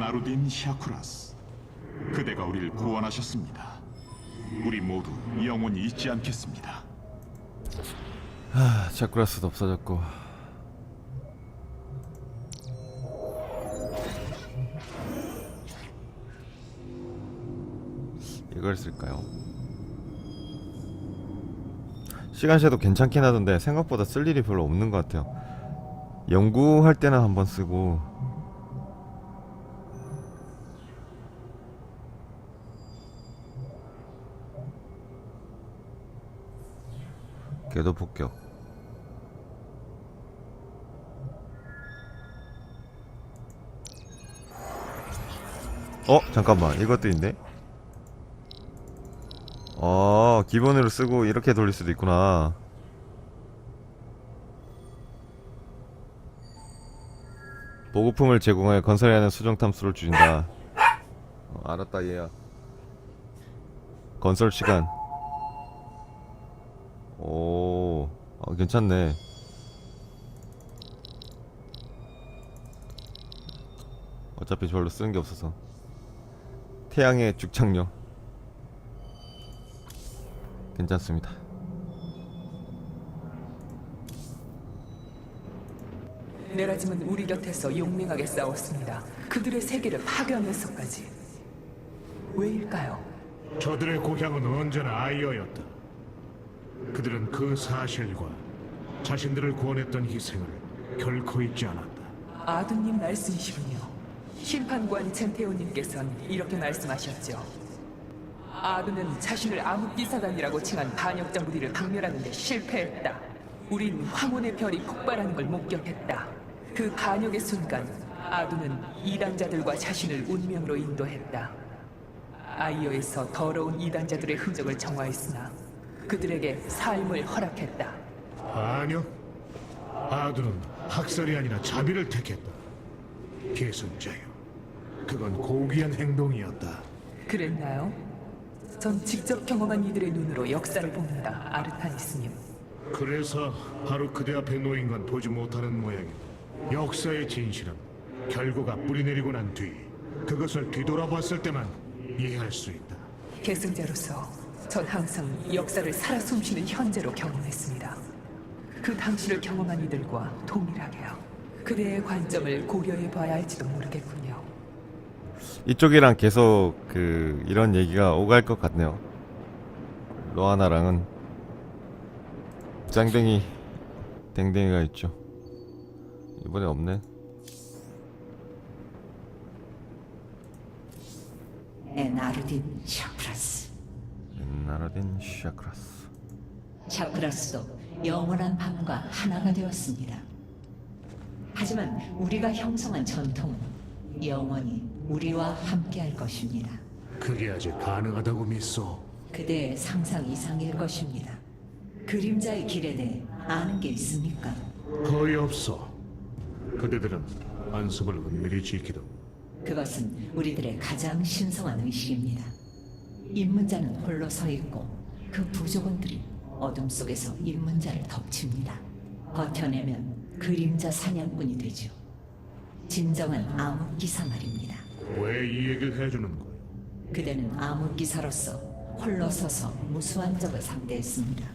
에나루딘 샤쿠라스, 그대가 우리를 구원하셨습니다. 우리 모두 영원히 잊지 않겠습니다. 아, 자쿠라스도 없어졌고 이걸 쓸까요? 시간쉐도 괜찮긴 하던데 생각보다 쓸 일이 별로 없는 것 같아요 연구할 때는 한번 쓰고 궤도 폭격. 어? 잠깐만. 이것도 있네? 어 기본으로 쓰고 이렇게 돌릴 수도 있구나. 보급품을 제공하여 건설해야 하는 수정 탐수를 줄인다. 어, 알았다 얘야. 건설 시간 괜찮네 어차피 별로 쓰는 게 없어서 태양의 죽창력 괜찮습니다 내라짐은 우리 곁에서 용맹하게 싸웠습니다. 그들의 세계를 파괴하면서까지. 왜일까요? 저들의 고향은 언제나 아이어였다. 그들은 그 사실과 자신들을 구원했던 희생을 결코 잊지 않았다. 아드님 말씀이시군요. 심판관 젠테오님께서는 이렇게 말씀하셨죠. 아드는 자신을 암흑기사단이라고 칭한 반역자 무리를 박멸하는 데 실패했다. 우린 황혼의 별이 폭발하는 걸 목격했다. 그 간역의 순간 아두는 이단자들과 자신을 운명으로 인도했다. 아이어에서 더러운 이단자들의 흔적을 정화했으나 그들에게 삶을 허락했다. 아니요. 아두는 학살이 아니라 자비를 택했다. 계승자요. 그건 고귀한 행동이었다. 그랬나요? 전 직접 경험한 이들의 눈으로 역사를 봅니다, 아르타니스님. 그래서 바로 그대 앞에 놓인 건 보지 못하는 모양이다. 역사의 진실은 결과가 뿌리 내리고 난 뒤 그것을 뒤돌아봤을 때만 이해할 수 있다. 계승자로서 전 항상 역사를 살아 숨쉬는 현재로 경험했습니다. 그 당시를 경험한 이들과 동일하게요. 그대의 관점을 고려해 봐야 할지도 모르겠군요. 이쪽이랑 계속 그 이런 얘기가 오갈 것 같네요 로아나랑은 짱댕이 댕댕이가 있죠 이번에 없네 에나르딘 샤크라스. 나라딘 샤크라스 샤크라스도 영원한 밤과 하나가 되었습니다. 하지만 우리가 형성한 전통은 영원히 우리와 함께할 것입니다. 그게 아직 가능하다고 믿소. 그대의 상상 이상일 것입니다. 그림자의 길에 대해 아는 게 있습니까? 거의 없어. 그대들은 안습을 은밀히 지키도 그것은 우리들의 가장 신성한 의식입니다. 입문자는 홀로 서 있고 그 부족원들이 어둠 속에서 입문자를 덮칩니다. 버텨내면 그림자 사냥꾼이 되죠. 진정한 암흑기사 말입니다. 왜 이 얘기를 해주는 거야? 그대는 암흑기사로서 홀로 서서 무수한 적을 상대했습니다.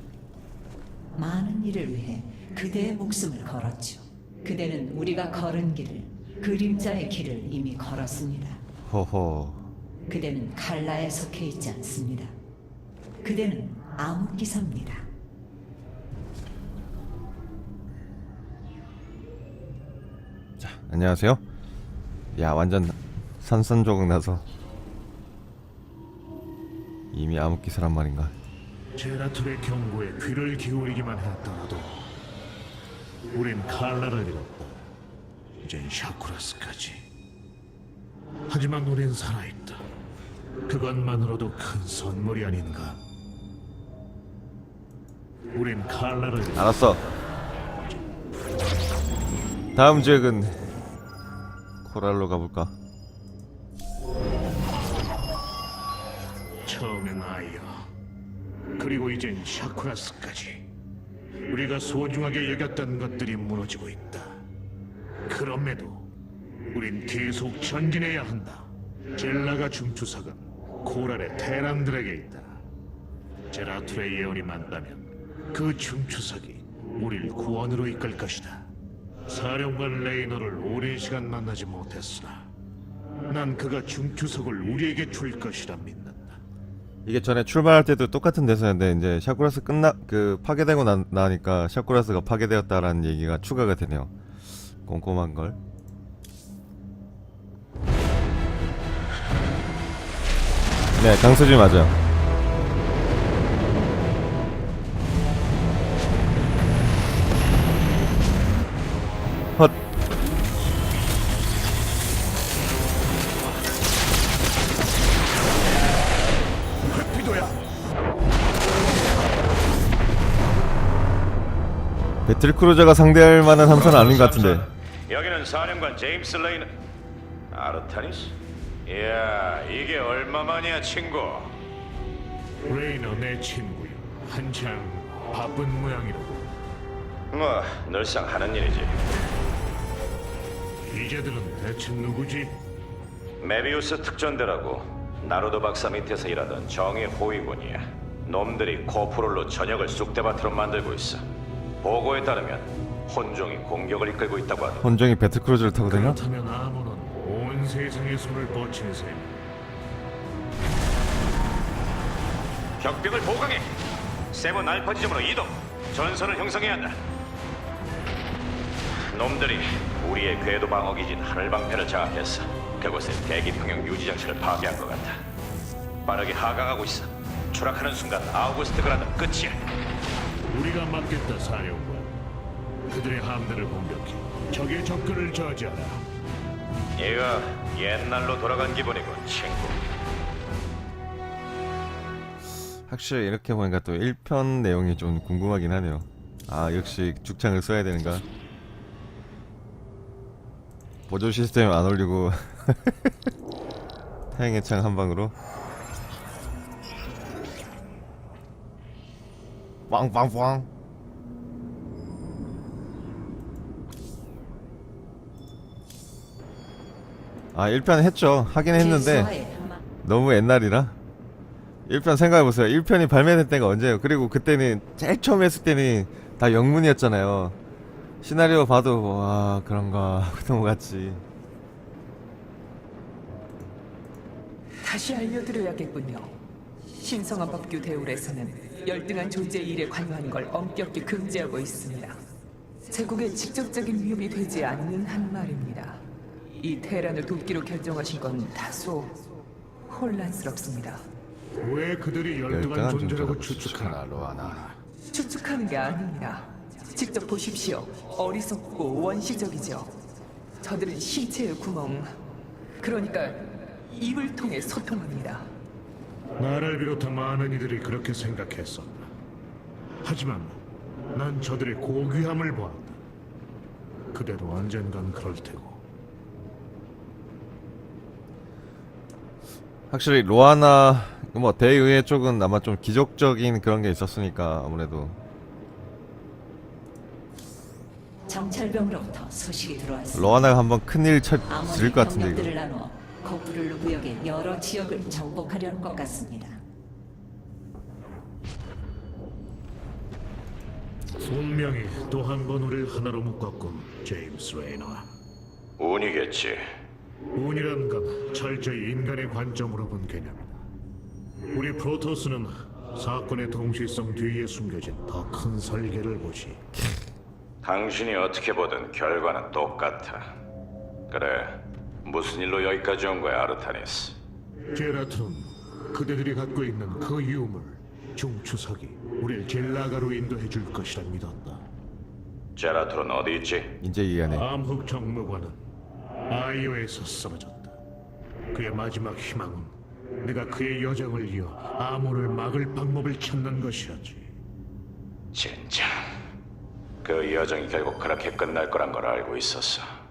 많은 일을 위해 그대의 목숨을 걸었죠. 그대는 우리가 걸은 길을 그림자의 길을 이미 걸었습니다. 허허 그대는 칼라에 속해 있지 않습니다. 그대는 암흑기사입니다. 안녕하세요 야 완전 산산조각 나서 이미 암흑기사란 말인가 제라툴의 경고에 귀를 기울이기만 했더라도 우린 칼라를 잃었다. 이젠 샤쿠라스까지. 하지만 우린 살아있다. 그것만으로도 큰 선물이 아닌가. 우린 칼라를 잃었다. 알았어 다음 지역은 코랄로 가볼까 처음엔 아이야. 그리고 이젠 샤쿠라스까지. 우리가 소중하게 여겼던 것들이 무너지고 있다. 그럼에도 우린 계속 전진해야 한다. 젤라가 중추석은 코랄의 테란들에게 있다. 제라툴의 예언이 맞다면 그 중추석이 우릴 구원으로 이끌 것이다. 사령관 레이너를 오랜 시간 만나지 못했으나 난 그가 중추석을 우리에게 줄 것이라 믿는다. 이게 전에 출발할 때도 똑같은 대사였는데 이제 샤쿠라스 끝나 그 파괴되고 나, 나니까 샤쿠라스가 파괴되었다라는 얘기가 추가가 되네요. 꼼꼼한 걸. 네, 강수지 맞아요. 배틀크루저가 상대할 만한 함선은 아닌 것 같은데. 여기는 사령관 제임스 레이너 아르타니스? 이야 이게 얼마만이야 친구 레이너 내 친구야. 한창 바쁜 모양이라고. 뭐 늘상 하는 일이지 이제들은 대체 누구지? 메비우스 특전대라고 나루도 박사 밑에서 일하던 정의 호위군이야 놈들이 코프롤로 전역을 쑥대밭으로 만들고 있어 보고에 따르면 혼종이 공격을 이끌고 있다고 하더라. 혼종이 배틀크루저를 타고 다녀? 그렇다면 아무는 온 세상의 손을 뻗친 셈. 격병을 보강해. 세븐 알파 지점으로 이동. 전선을 형성해야 한다. 놈들이 우리의 궤도 방어 기진 하늘 방패를 장악했어 그곳에 대기 평형 유지 장치를 파괴한 것 같아. 빠르게 하강하고 있어. 추락하는 순간 아우구스트 그라드 끝이야 우리가 막겠다 사령관. 그들의 함대를 공격해 적의 접근을 저지하라. 얘가 옛날로 돌아간 기분이군 친구 확실히 이렇게 보니까 또 1편 내용이 좀 궁금하긴 하네요. 아, 역시 죽창을 써야 되는가? 보조 시스템 안 올리고 태양의 창 한 방으로 빵빵빵 아 1편 했죠. 하긴 했는데 너무 옛날이라. 1편 생각해보세요. 1편이 발매된 때가 언제예요? 그리고 그때는 제일 처음 했을 때는 다 영문이었잖아요. 시나리오 봐도 와 그런가. 넘어갔지. 다시 알려드려야겠군요. 신성한 법규 대울에서는 열등한 존재의 일에 관여하는 걸 엄격히 금지하고 있습니다. 제국에 직접적인 위협이 되지 않는 한 말입니다. 이 테란을 돕기로 결정하신 건 다소 혼란스럽습니다. 왜 그들이 열등한 열등한 존재라고 존재라고 추측하나? 로아나 추측하는 게 아닙니다. 직접 보십시오. 어리석고 원시적이죠. 저들은 신체의 구멍, 그러니까 입을 통해 소통합니다. 나를 비롯한 많은 이들이 그렇게 생각했었다. 하지만 난 저들의 고귀함을 보았다. 그대도 언젠간 그럴 테고. 확실히 로아나 뭐 대의회 쪽은 아마 좀 기적적인 그런 게 있었으니까 아무래도 정찰병으로부터 소식이 들어왔습니다. 로아나가 한번 큰일 칠 것 같은데 이거 나누어 코프룰루 구역의 여러 지역을 정복하려는 것 같습니다. 운명이 또 한 번 우리를 하나로 묶었군, 제임스 레이너. 운이겠지 운이란 건 철저히 인간의 관점으로 본 개념이다. 우리 프로토스는 사건의 동시성 뒤에 숨겨진 더 큰 설계를 보지. 당신이 어떻게 보든 결과는 똑같아 그래 무슨 일로 여기까지 온 거야 아르타니스 제라툴은 그대들이 갖고 있는 그 유물 중추석이 우릴 젤라가로 인도해 줄 것이라 믿었다. 제라툴은 어디 있지? 이제 이해하네 암흑 정무관은 아이오에서 쓰러졌다. 그의 마지막 희망은 내가 그의 여정을 이어 암호를 막을 방법을 찾는 것이었지. 진짜 그 여정이 결국 그렇게 끝날 거란 걸 알고 있었어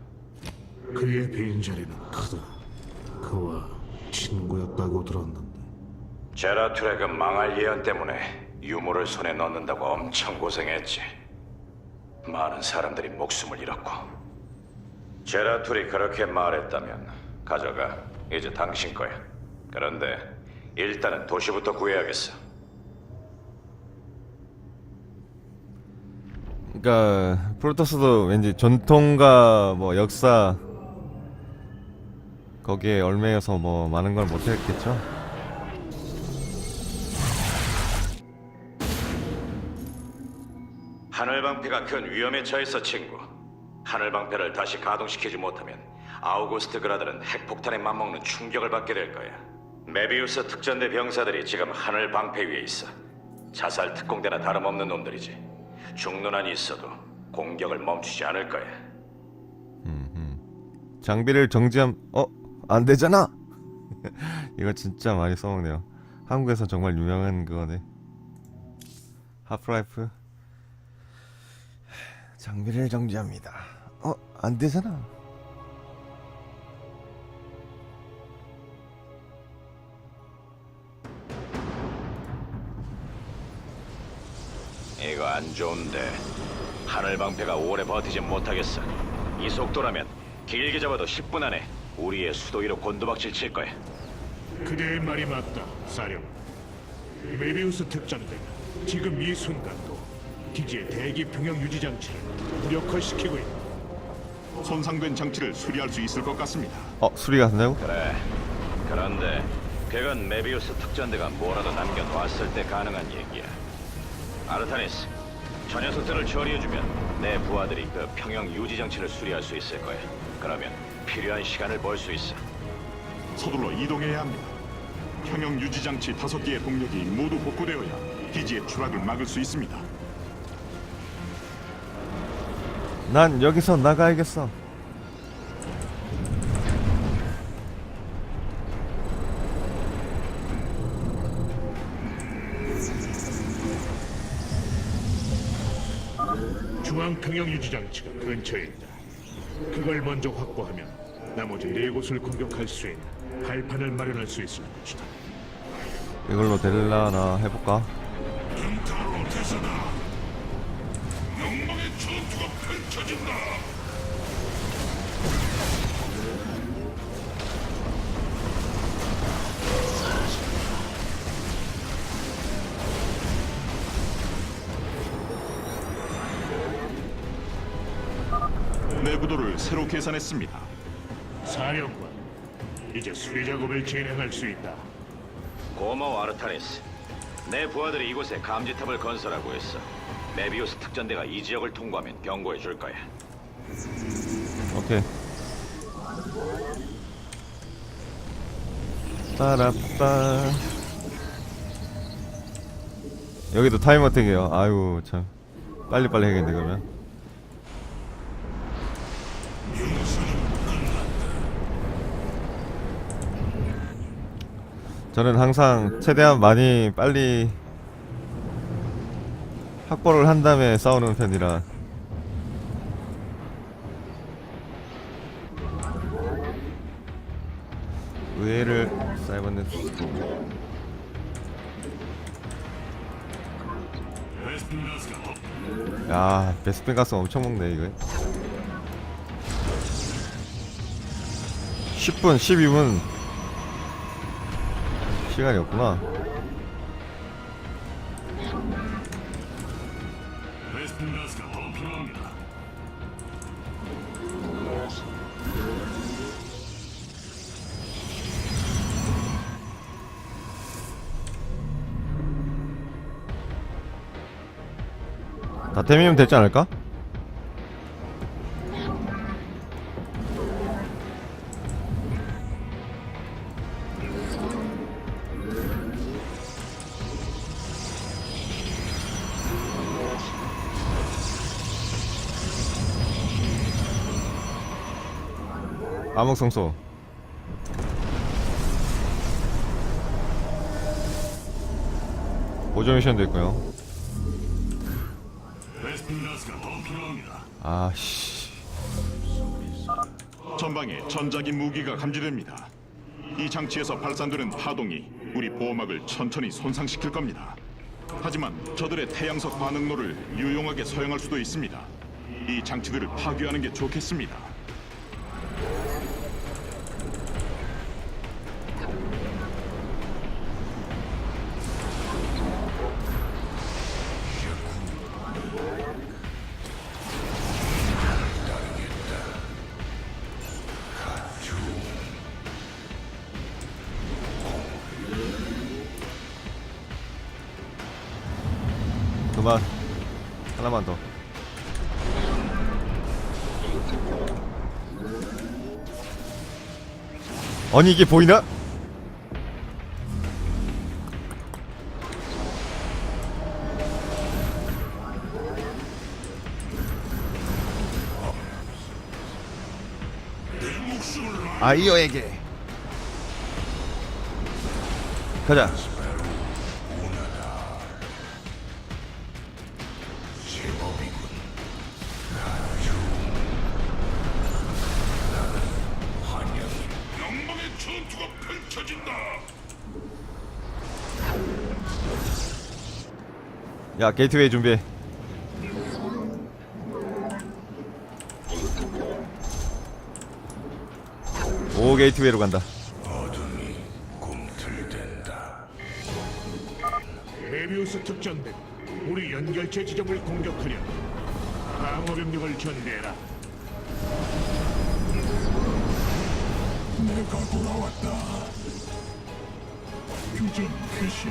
그의 빈자리는 크다. 그와 친구였다고 들었는데 그 망할 예언 때문에 유물을 손에 넣는다고 엄청 고생했지 많은 사람들이 목숨을 잃었고 제라툴이 그렇게 말했다면 가져가. 이제 당신 거야. 그런데 일단은 도시부터 구해야겠어. 그러니까 프로토스도 왠지 전통과 뭐 역사 거기에 얽매여서 뭐 많은 걸 못했겠죠. 하늘 방패가 큰 위험에 처했어, 친구. 하늘 방패를 다시 가동시키지 못하면 아우구스트 그라들은 핵폭탄에 맞먹는 충격을 받게 될 거야. 메비우스 특전대 병사들이 지금 하늘 방패 위에 있어. 자살 특공대나 다름없는 놈들이지. 죽는 한이 있어도 공격을 멈추지 않을 거야. 장비를 정지함 어? 안 되잖아. 이거 진짜 많이 써먹네요. 한국에서 정말 유명한 그거네. 하프라이프 장비를 정지합니다. 어? 안 되잖아. 이거 안 좋은데 하늘 방패가 오래 버티지 못하겠어. 이 속도라면 길게 잡아도 10분 안에 우리의 수도 위로 곤두박질 칠 거야. 그대의 말이 맞다, 사령. 메비우스 특전대가 지금 이 순간도 기지의 대기 평형 유지 장치를 무력화시키고 있다. 손상된 장치를 수리할 수 있을 것 같습니다. 어? 수리가 된다고? 그래. 그런데 그건 메비우스 특전대가 뭐라도 남겨놓았을 때 가능한 얘기야. 아르타니스, 저 녀석들을 처리해주면 내 부하들이 그 평형 유지 장치를 수리할 수 있을 거야. 그러면 필요한 시간을 벌 수 있어. 서둘러 이동해야 합니다. 평형 유지 장치 다섯 개의 동력이 모두 복구되어야 기지의 추락을 막을 수 있습니다. 난 여기서 나가야겠어. 중앙 평형 유지 장치가 근처에 있다. 그걸 먼저 확보하면 나머지 네 곳을 공격할 수 있는 발판을 마련할 수 있을 것이다. 이걸로 될라나 해볼까? 내 구도를 새로 계산했습니다. 사령관, 이제 수리 작업을 진행할 수 있다. 고마워 아르타니스. 내 부하들이 이곳에 감지탑을 건설하고 있어. 메비우스 특전대가 이 지역을 통과하면 경고해 줄 거야. 오케이. 빠라빠. 여기도 타이머 택이에요. 아이고 참. 빨리빨리 해야겠네 그러면. 저는 항상 최대한 많이 빨리 확보를 한 다음에 싸우는 편이라. 의외를 사이버넷 야 베스핀 가스 엄청 먹네 이거. 10분 12분 시간이 없구나 다 데미면 되지 않을까? 암흑성소 보조 미션도 있고요 아씨 전방에 전자기 무기가 감지됩니다. 이 장치에서 발산되는 파동이 우리 보호막을 천천히 손상시킬 겁니다. 하지만 저들의 태양석 반응로를 유용하게 사용할 수도 있습니다. 이 장치들을 파괴하는 게 좋겠습니다. 하나만 더. 아니 이게 보이나? 아이어에게. 가자 야 게이트웨이 준비해 오 게이트웨이로 간다 메비우스 특전대 우리 연결체 지점을 공격하려 방어 병력을 전개해라. 내가 돌아왔다. 교전 개시.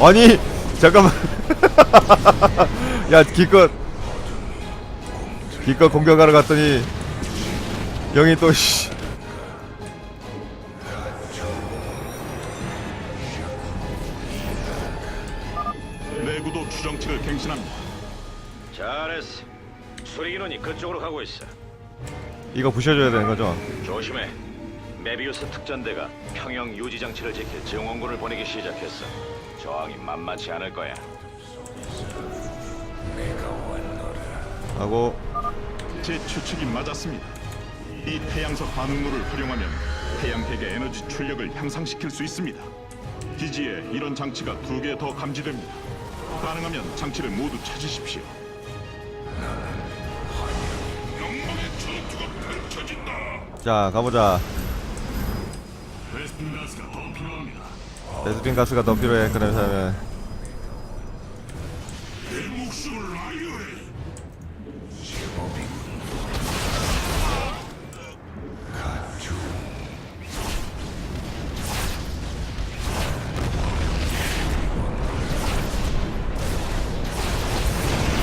아니 잠깐만 야 기껏 기껏 공격하러 갔더니 영이 또 씨. 가고 있어. 이거 부셔줘야 되는 거죠? 조심해. 메비우스 특전대가 평형 유지 장치를 지킬 증원군을 보내기 시작했어. 저항이 만만치 않을 거야. 하고 제 추측이 맞았습니다. 이 태양석 반응로를 활용하면 태양핵의 에너지 출력을 향상시킬 수 있습니다. 기지에 이런 장치가 두 개 더 감지됩니다. 가능하면 장치를 모두 찾으십시오. 자 가보자 베스핀 가스가 더 필요해 그러면 내 목숨을.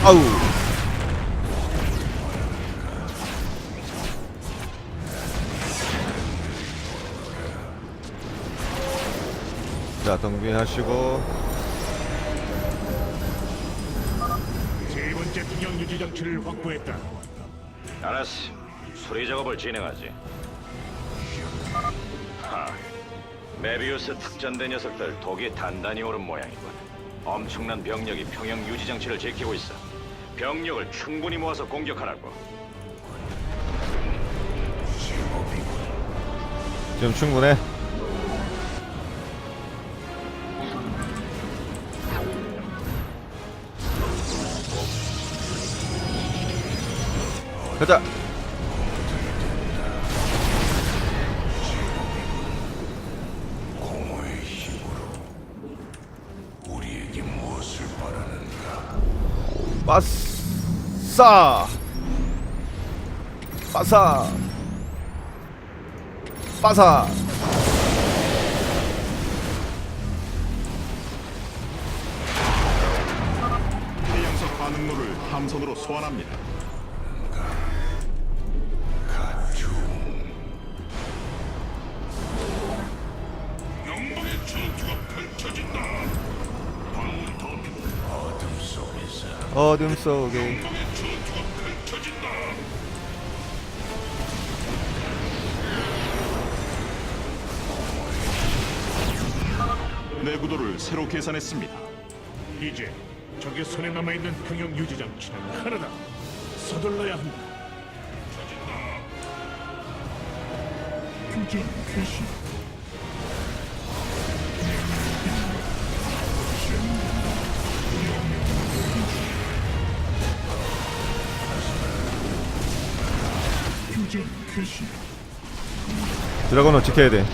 아우 자 정비하시고 세 번째 평형 유지 장치를 확보했다. 알았어. 수리 작업을 진행하지. 하. 메비우스 특전대 녀석들 독이 단단히 오른 모양이군. 엄청난 병력이 평형 유지 장치를 지키고 있어. 병력을 충분히 모아서 공격하라고. 지금 충분해 가자. 빠싸 빠싸 빠싸 해양석 반응물을 함선으로 소환합니다. 어둠 속에. 내구도를 새로 계산했습니다. 이제 적의 손에 남아 있는 평형 유지 장치는 하나다. 서둘러야 한다. 교전 개시. 드라곤을 지켜야 돼.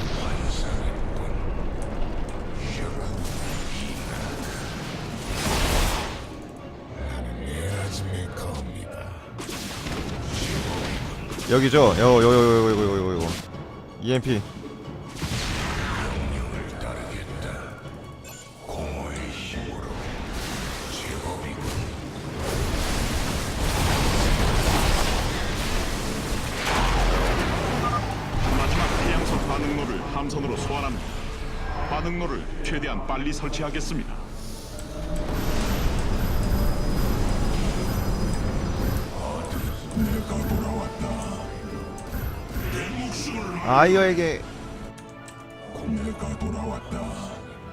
여기죠? 요, 요, 요, 요, 요, 요, 요, 요. EMP. 반응로를 함선으로 소환합니다. 반응로를 최대한 빨리 설치하겠습니다. 아이어에게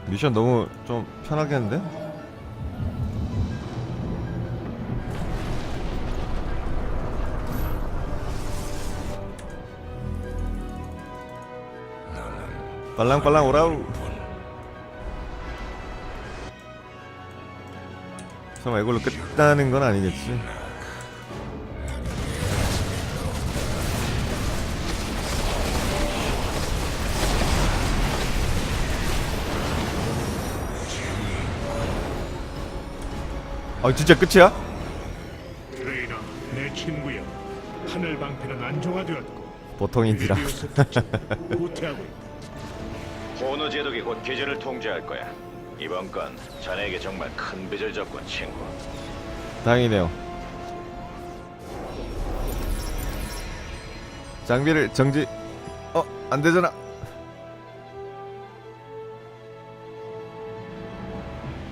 미션 너무 좀 편하게 했는데? 빨랑 빨랑 오라우 설마 이걸로 끝나는 건 아니겠지? 아 진짜 끝이야? 레이너, 내 친구여. 하늘 방패는 안정화되었고 보통인지라 후퇴하고 있다. 호너 제독이 곧 기지를 통제할 거야. 이번 건 자네에게 정말 큰 빚을 졌군, 친구. 다행이네요 장비를 정지 어 안 되잖아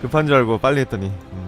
급한 줄 알고 빨리 했더니 음.